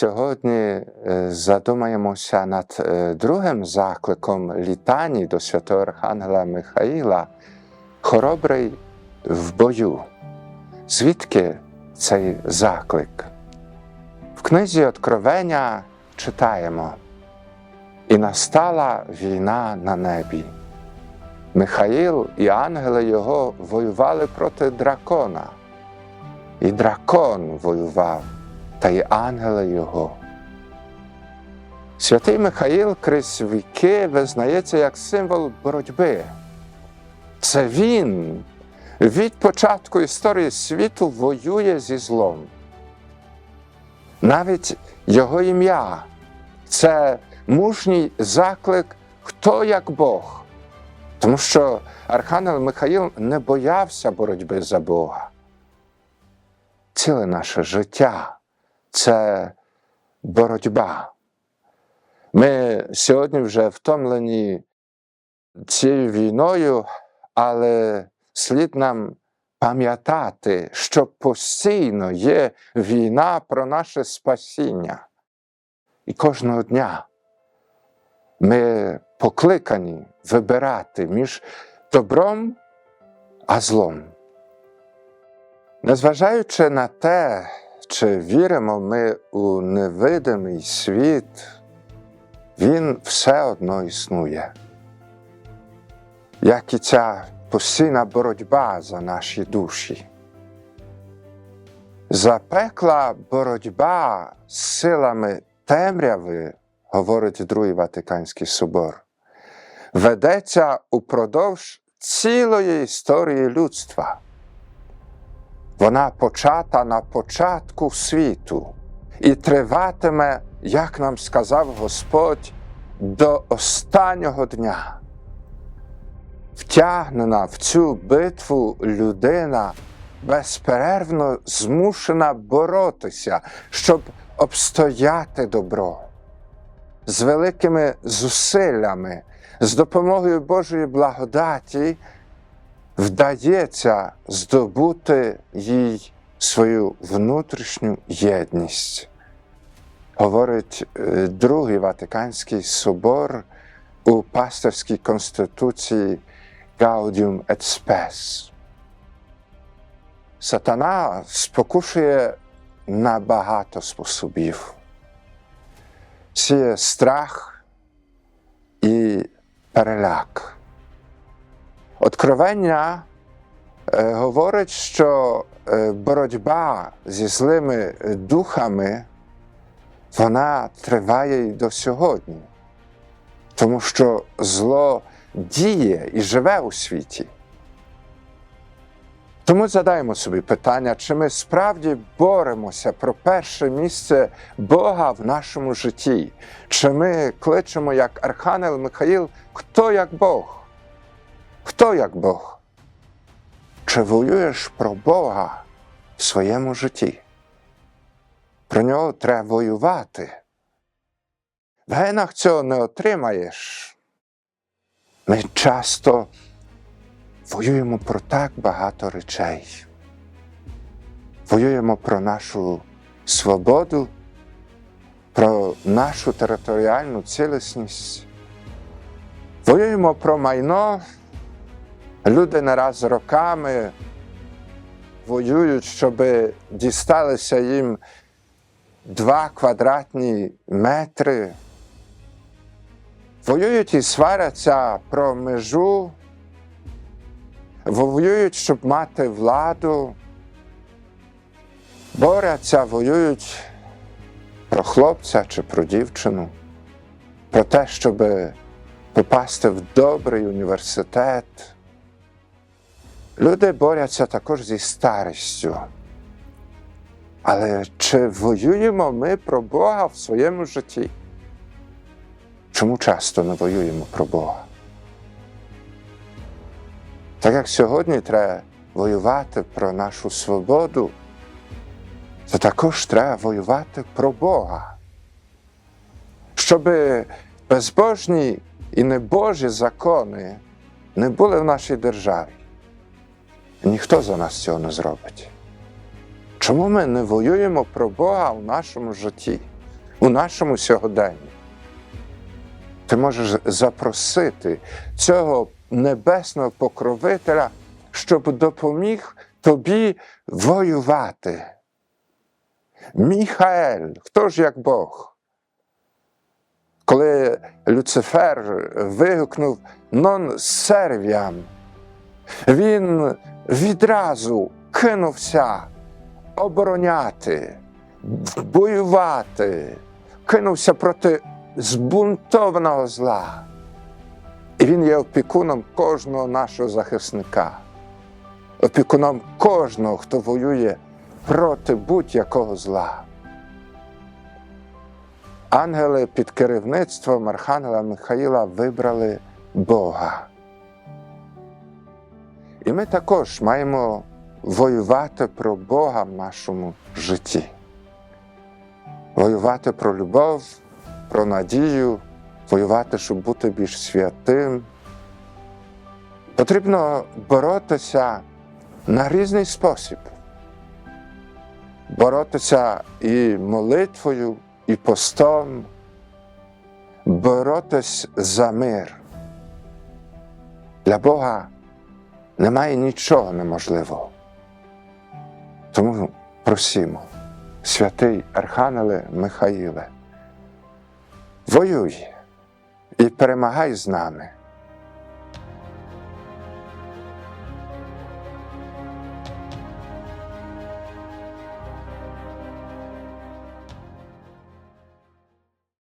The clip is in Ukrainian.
сьогодні е, задумаємося над е, другим закликом літані до святого Архангела Михаїла Хоробрий в бою. Звідки цей заклик? В книзі Откровення читаємо: І настала війна на небі. Михаїл і ангели його воювали проти дракона. І дракон воював, та й ангели його. Святий Михаїл крізь віки визнається як символ боротьби. Це він від початку історії світу воює зі злом. Навіть його ім'я це мужній заклик, хто як Бог. Тому що Архангел Михаїл не боявся боротьби за Бога. Ціле наше життя це боротьба. Ми сьогодні вже втомлені цією війною, але слід нам пам'ятати, що постійно є війна про наше спасіння. І кожного дня ми покликані вибирати між добром а злом. Незважаючи на те, чи віримо ми у невидимий світ, він все одно існує. Як і ця постійна боротьба за наші душі. Запекла боротьба з силами темряви, говорить Другий Ватиканський собор, ведеться упродовж цілої історії людства. Вона почата на початку світу і триватиме, як нам сказав Господь, до останнього дня. Втягнена в цю битву людина безперервно змушена боротися, щоб обстояти добро. З великими зусиллями, з допомогою Божої благодаті вдається здобути їй свою внутрішню єдність. Говорить е, Другий Ватиканський собор у пасторській конституції Gaudium et Spes. Сатана спокушує на багато способів. Сіє страх і переляк. Откровення е, говорить, що е, боротьба зі злими духами вона триває й до сьогодні, тому що зло діє і живе у світі. Тому задаємо собі питання, чи ми справді боремося про перше місце Бога в нашому житті, чи ми кличемо як Архангел Михаїл, хто як Бог? Хто як Бог? Чи воюєш про Бога в своєму житті? Про нього треба воювати. В генах цього не отримаєш. Ми часто воюємо про так багато речей. Воюємо про нашу свободу, про нашу територіальну цілісність. Воюємо про майно. Люди не раз роками воюють, щоб дісталися їм два квадратні метри. Воюють і сваряться про межу, воюють, щоб мати владу, борються, воюють про хлопця чи про дівчину, про те, щоб попасти в добрий університет. Люди борються також зі старістю. Але чи воюємо ми про Бога в своєму житті? Чому часто не воюємо про Бога? Так як сьогодні треба воювати про нашу свободу, то також треба воювати про Бога. Щоб безбожні і небожі закони не були в нашій державі. Ніхто за нас цього не зробить. Чому ми не воюємо про Бога в нашому житті? у нашому сьогоденні. Ти можеш запросити цього небесного покровителя, щоб допоміг тобі воювати. Міхаель, хто ж як Бог? Коли Люцифер вигукнув нон сервіам, він відразу кинувся обороняти, воювати, кинувся проти збунтованого зла. І він є опікуном кожного нашого захисника, опікуном кожного, хто воює проти будь-якого зла. Ангели під керівництвом Архангела Михаїла вибрали Бога. І ми також маємо воювати про Бога в нашому житті. Воювати про любов, про надію, воювати, щоб бути більш святим. Потрібно боротися на різний спосіб. Боротися і молитвою, і постом, боротись за мир. Для Бога немає нічого неможливого. Тому просімо, святий Архангеле Михаїле, воюй і перемагай з нами.